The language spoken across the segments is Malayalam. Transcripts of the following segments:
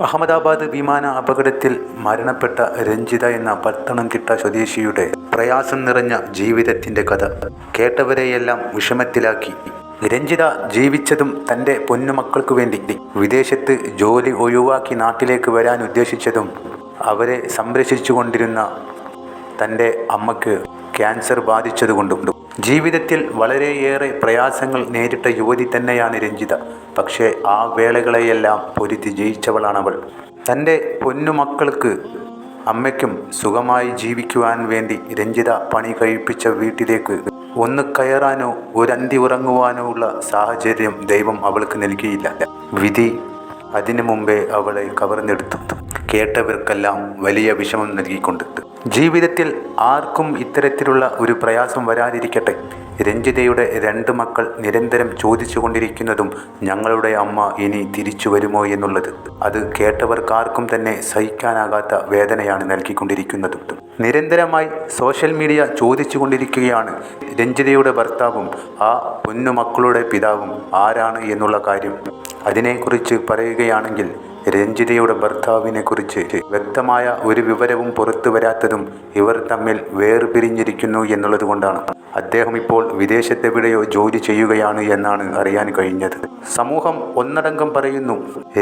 അഹമ്മദാബാദ് വിമാന അപകടത്തിൽ മരണപ്പെട്ട രഞ്ജിത എന്ന പത്തനംതിട്ട സ്വദേശിയുടെ പ്രയാസം നിറഞ്ഞ ജീവിതത്തിന്റെ കഥ കേട്ടവരെയെല്ലാം വിഷമത്തിലാക്കി. രഞ്ജിത ജീവിച്ചതും തന്റെ പൊന്നുമക്കൾക്കു വേണ്ടി വിദേശത്ത് ജോലി ഒഴിവാക്കി നാട്ടിലേക്ക് വരാൻ ഉദ്ദേശിച്ചതും അവരെ സംരക്ഷിച്ചുകൊണ്ടിരുന്ന തന്റെ അമ്മയ്ക്ക് ക്യാൻസർ ബാധിച്ചതുകൊണ്ടും. ജീവിതത്തിൽ വളരെയേറെ പ്രയാസങ്ങൾ നേരിട്ട യുവതി തന്നെയാണ് രഞ്ജിത. പക്ഷേ ആ വേളകളെയെല്ലാം പൊരുതി ജയിച്ചവളാണവൾ. തന്റെ പൊന്നുമക്കൾക്ക് അമ്മയ്ക്കും സുഖമായി ജീവിക്കുവാൻ വേണ്ടി രഞ്ജിത പണി കഴിപ്പിച്ച വീട്ടിലേക്ക് ഒന്ന് കയറാനോ ഒരന്തി ഉറങ്ങുവാനോ ഉള്ള സാഹചര്യം ദൈവം അവൾക്ക് നൽകിയില്ല. വിധി അതിനു മുമ്പേ അവളെ കവർന്നെടുത്തു. കേട്ടവർക്കെല്ലാം വലിയ വിഷമം നൽകിക്കൊണ്ട് ജീവിതത്തിൽ ആർക്കും ഇത്തരത്തിലുള്ള ഒരു പ്രയാസം വരാതിരിക്കട്ടെ. രഞ്ജിതയുടെ രണ്ട് മക്കൾ നിരന്തരം ചോദിച്ചുകൊണ്ടിരിക്കുന്നതും ഞങ്ങളുടെ അമ്മ ഇനി തിരിച്ചു വരുമോ എന്നുള്ളത്. അത് കേട്ടവർക്കാർക്കും തന്നെ സഹിക്കാനാകാത്ത വേദനയാണ് നൽകിക്കൊണ്ടിരിക്കുന്നത്. നിരന്തരമായി സോഷ്യൽ മീഡിയ ചോദിച്ചുകൊണ്ടിരിക്കുകയാണ് രഞ്ജിതയുടെ ഭർത്താവും ആ പൊന്നുമക്കളുടെ പിതാവും ആരാണ് എന്നുള്ള കാര്യം. അതിനെക്കുറിച്ച് പറയുകയാണെങ്കിൽ രഞ്ജിതയുടെ ഭർത്താവിനെക്കുറിച്ച് വ്യക്തമായ ഒരു വിവരവും പുറത്തു വരാത്തതും ഇവർ തമ്മിൽ വേർപിരിഞ്ഞിരിക്കുന്നു എന്നുള്ളത് കൊണ്ടാണ്. അദ്ദേഹം ഇപ്പോൾ വിദേശത്തെവിടെയോ ജോലി ചെയ്യുകയാണ് എന്നാണ് അറിയാൻ കഴിഞ്ഞത്. സമൂഹം ഒന്നടങ്കം പറയുന്നു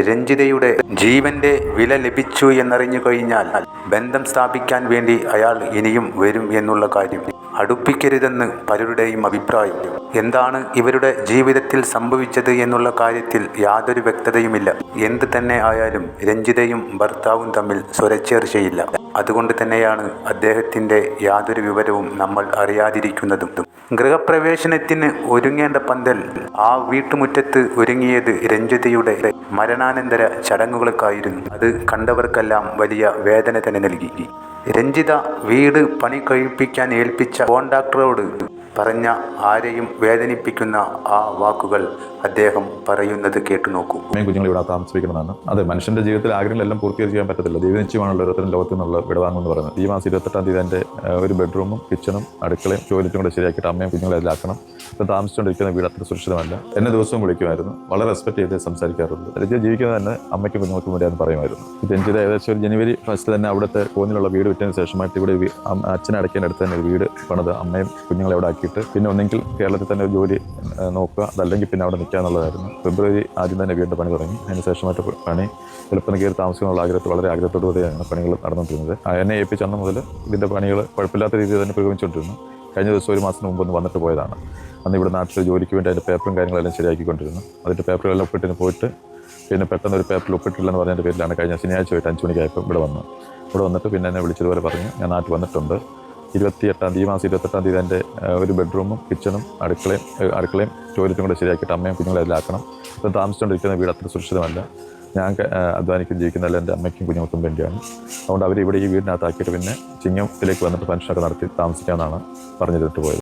രഞ്ജിതയുടെ ജീവന്റെ വില ലഭിച്ചു എന്നറിഞ്ഞു കഴിഞ്ഞാൽ ബന്ധം സ്ഥാപിക്കാൻ വേണ്ടി അയാൾ ഇനിയും വരും എന്നുള്ള കാര്യം. അടുപ്പിക്കരുതെന്ന് പലരുടെയും അഭിപ്രായം എന്താണ് ഇവരുടെ ജീവിതത്തിൽ സംഭവിച്ചത് എന്നുള്ള കാര്യത്തിൽ യാതൊരു വ്യക്തതയുമില്ല. എന്ത് തന്നെ ആയാലും രഞ്ജിതയും ഭർത്താവും തമ്മിൽ സ്വരച്ചേർച്ചയില്ല. അതുകൊണ്ട് തന്നെയാണ് അദ്ദേഹത്തിന്റെ യാതൊരു വിവരവും നമ്മൾ അറിയാതിരിക്കുന്നതും. ഗൃഹപ്രവേശനത്തിന് ഒരുങ്ങേണ്ട പന്തൽ ആ വീട്ടുമുറ്റത്ത് ഒരുങ്ങിയത് രഞ്ജിതയുടെ മരണാനന്തര ചടങ്ങുകൾക്കായിരുന്നു. അത് കണ്ടവർക്കെല്ലാം വലിയ വേദന തന്നെ നൽകി. രഞ്ജിത വീട് പണി കഴിപ്പിക്കാൻ ഏൽപ്പിച്ച കോൺട്രാക്ടറോട് പറഞ്ഞ ആരെയും വേദനിപ്പിക്കുന്ന ആ വാക്കുകൾ അദ്ദേഹം പറയുന്നത് കേട്ടു നോക്കൂ അമ്മയും കുഞ്ഞുങ്ങൾ ഇവിടെ താമസിപ്പിക്കണമെന്നാണ്. അതെ മനുഷ്യന്റെ ജീവിതത്തിൽ ആഗ്രഹങ്ങളെല്ലാം പൂർത്തീകരിച്ച് ചെയ്യാൻ പറ്റത്തില്ല. ദൈവനിശ്ചയമാണല്ലോ ഓരോരുത്തരും ലോകത്തിൽ നിന്നുള്ള വിടവാങ്ങുമെന്ന് പറയുന്നത്. ഈ മാസം ഇരുപത്തെട്ടാം തീയതി എന്റെ ഒരു ബെഡ്റൂമും കിച്ചണും അടുക്കളയും ടോയ്ലറ്റും കൂടെ ശരിയാക്കിയിട്ട് അമ്മയും കുഞ്ഞുങ്ങളെ അതിലാക്കണം ഇപ്പം താമസിച്ചുകൊണ്ടിരിക്കുന്ന വീട് അത്ര സുരക്ഷിതമല്ല. എന്നെ ദിവസവും വിളിക്കുമായിരുന്നു. വളരെ റെസ്പെക്ട് ചെയ്ത് സംസാരിക്കാറുണ്ട്. രഞ്ജിത ജീവിക്കുന്നത് തന്നെ അമ്മയ്ക്കും കുഞ്ഞുങ്ങൾക്കും വേണ്ടിയാന്ന് പറയുമായിരുന്നു. രഞ്ജിത ഏകദേശം ഒരു ജനുവരി ഫസ്റ്റ് തന്നെ അവിടുത്തെ കോന്നിലുള്ള വീട് വിറ്റതിന് ശേഷമായിട്ട് ഇവിടെ അച്ഛനടക്കേണ്ട അടുത്ത് തന്നെ ഒരു വീട് പണിത് അമ്മയും കുഞ്ഞുങ്ങളെ അവിടെ ആക്കിയിട്ട് പിന്നെ ഒന്നെങ്കിൽ കേരളത്തിൽ തന്നെ ഒരു ജോലി നോക്കുക. അതല്ലെങ്കിൽ പിന്നെ അവിടെ നിൽക്കുക എന്നുള്ളതായിരുന്നു. ഫെബ്രുവരി ആദ്യം തന്നെ വീണ്ടും പണി തുടങ്ങി. അതിന് ശേഷമായിട്ട് പണി എളുപ്പം കയറി താമസിക്കാനുള്ള ആഗ്രഹത്തിൽ വളരെ ആഗ്രഹത്തോടുകൂടിയാണ് പണികൾ നടന്നുകൊണ്ടിരുന്നത്. എന്നെ ഏൽപ്പിച്ച അന്ന് മുതൽ ഇതിന്റെ പണികൾ കുഴപ്പമില്ലാത്ത രീതിയിൽ തന്നെ പുരോഗമിച്ചുകൊണ്ടിരുന്നു. കഴിഞ്ഞ ദിവസം ഒരു മാസത്തിന് മുമ്പ് ഒന്ന് വന്നിട്ട് പോയതാണ്. അന്ന് ഇവിടെ നാട്ടിൽ ജോലിക്ക് വേണ്ടി അതിന്റെ പേപ്പറും കാര്യങ്ങളെല്ലാം ശരിയാക്കിക്കൊണ്ടിരുന്നു. അതിന്റെ പേപ്പറുകളെല്ലാം ഒപ്പിട്ടിന് പോയിട്ട് പിന്നെ പെട്ടെന്ന് ഒരു പേപ്പറിൽ ഒപ്പിട്ടില്ലെന്ന് പറഞ്ഞതിന്റെ പേരിലാണ് കഴിഞ്ഞ ശനിയാഴ്ച പോയിട്ട് അഞ്ച് മണിക്കായപ്പോൾ ഇവിടെ വന്നു ഇവിടെ വന്നിട്ട് പിന്നെ എന്നെ വിളിച്ചതുപോലെ പറഞ്ഞു ഞാൻ നാട്ടിൽ വന്നിട്ടുണ്ട്. ഇരുപത്തിയെട്ടാം തീയതി മാസം ഇരുപത്തെട്ടാം തീയതി എന്റെ ഒരു ബെഡ്റൂമും കിച്ചണും അടുക്കളയും അടുക്കളയും ടോയ്ലറ്റും കൂടെ ശരിയാക്കിയിട്ട് അമ്മയും കുഞ്ഞുങ്ങളെ അതിലാക്കണം ഇപ്പം താമസിച്ചുകൊണ്ടിരിക്കുന്ന വീട് അത്ര സുരക്ഷിതമല്ല. ഞാൻ അധ്വാനിക്കും ജീവിക്കുന്നതല്ല എന്റെ അമ്മയ്ക്കും കുഞ്ഞുങ്ങൾക്കും വേണ്ടിയാണ്. അതുകൊണ്ട് അവർ ഇവിടെ ഈ വീടിനകത്താക്കിയിട്ട് പിന്നെ ചിങ്ങത്തിലേക്ക് വന്നിട്ട് പെൻഷനൊക്കെ നടത്തി താമസിക്കാമെന്നാണ് പറഞ്ഞിട്ട് പോയത്